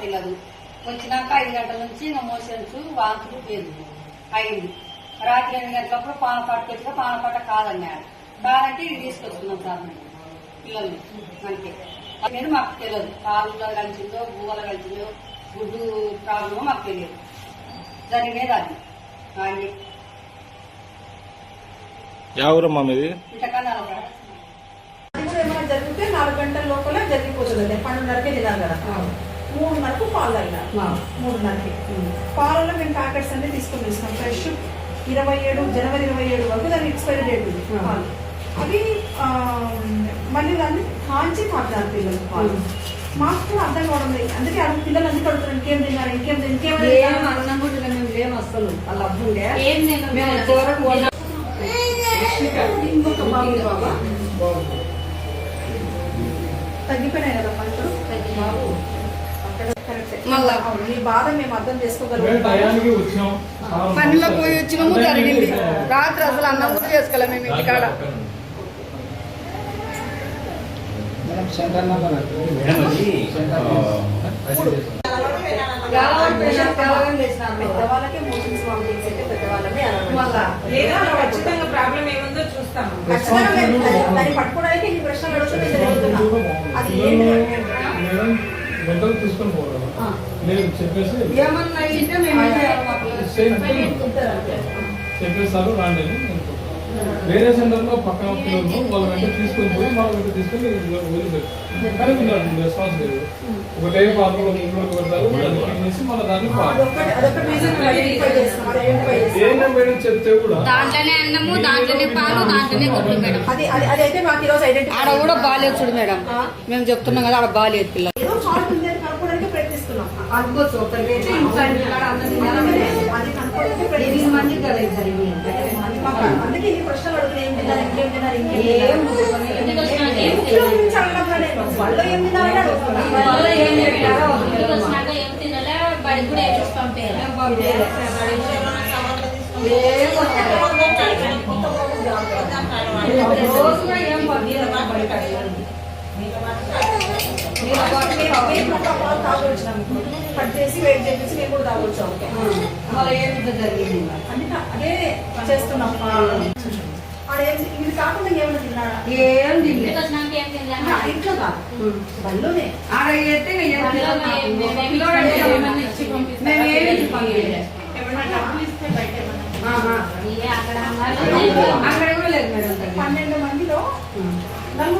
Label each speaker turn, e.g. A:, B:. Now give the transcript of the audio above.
A: తెలియదు వచ్చినాక ఐదు గంటల నుంచి ఇంకా మోషన్స్ వాంతులు పేరు అయింది. రాత్రి ఎనిమిది గంటలప్పుడు పాన పట్టుకొచ్చినా పాన పట్ట కాదన్నాడు. కాదంటే ఇది తీసుకొచ్చుకున్నాం సార్ మేము. పిల్లల్ని. అంతే అనేది మాకు తెలియదు కాళ్ళలో కలిసిందో గువ్వలో కలిసిందో గుడ్డు ప్రాబ్లమో మాకు తెలియదు జరిగేది అది. కానీ
B: ఎవరమ్మా మీది?
A: ఇంతకన్నా
C: జరిగితే నాలుగు గంటల జరిగిపోతుంది. అది పన్నెండున్నరకే తినాలి కదా. మూడున్నరకు పాలు తాగినా మూడున్నరకి. పాలలో మేము ప్యాకెట్స్ అన్ని తీసుకొని వేసినాం ఫ్రెష్ ఇరవై ఏడు జనవరి ఇరవై ఏడు వరకు దాని ఎక్స్పైరీ డేట్ ఉంది. పాలు. అవి మళ్ళీ దాన్ని కాంచి తాగుతారు పిల్లలు పాలు. మాకు కూడా అర్థం కావడం లేదు. అందుకే అడుగు పిల్లలు అందుకు అడుగుతారు ఇంకేం తిన్నారు ఇంకేం ఇంకేం తిన్నారు?
A: అన్నముడిగా మేము లేము అసలు వాళ్ళ అబ్బుండే
D: ఏం నేను
A: మేము చివరకు
C: బాబా తగ్గిపోయినాయి కదా పంటలు? బాబు.
A: మళ్ళా.
C: నీ బాధ మేము అర్థం చేసుకోగలం.
A: పనిలో పోయి వచ్చినాము జరిగింది. రాత్రి అసలు అన్నం కూడా చేసుకోలేము మేము ఇంటికాడ.
E: ఖచ్చితంగా ప్రాబ్లం ఏముందో చూస్తాము.
C: ఖచ్చితంగా పట్టుకోవడానికి ప్రశ్నలు
F: వెంటనే తీసుకొని పోవాలి నేను చెప్పేసి చెప్పేస్తారు రాండి. వేరే సెంటర్లో పక్కన పిల్లలు వాళ్ళ వెంట తీసుకొని పోయి వాళ్ళ వెంట తీసుకొని వదిలిపెట్టారు కానీ వీళ్ళు రెస్పాన్స్ లేదు. ఒకటే పాత్రలో ముగ్గురు పెడతారు చేసి మన దాన్ని మేడం చెప్తే కూడా
D: దాంట్లోనే అన్నము దాంట్లోనే పాలు దాంట్లోనే గుడ్లు మేడం.
C: అది అది అది అయితే మాకు ఈరోజు ఐడెంటిఫై
A: ఆడ కూడా బాగాలేదు చూడు మేడం. మేము చెప్తున్నాం కదా ఆడ బాగాలేదు పిల్ల అనుకోవచ్చు ఎనిమిది కదా
C: అందుకే ఈ ప్రశ్నలు అడుగుతున్నా ఏం తిన్నారు ఇంకేం తిన్నారు ఇంకేం
A: ఏం
C: తిన్నారు వాళ్ళు ఏం
A: ఏం
D: కూడా
A: ఏం పంపించాలి
C: కట్ చేసి వెయిట్ చేసి కూడా తాగొచ్చాం
A: మళ్ళీ జరిగింది
C: అదే చేస్తున్నాం ఇది కాకుండా ఏమైనా తిన్నాడా
A: ఏం
C: ఇంట్లో కాదు బల్లోనే
A: ఆడ
D: మేము- ఏమి అక్కడ
A: అక్కడ కూడా లేదు మేడం తగ్గి.
C: పన్నెండు మందిలో నలుగురికి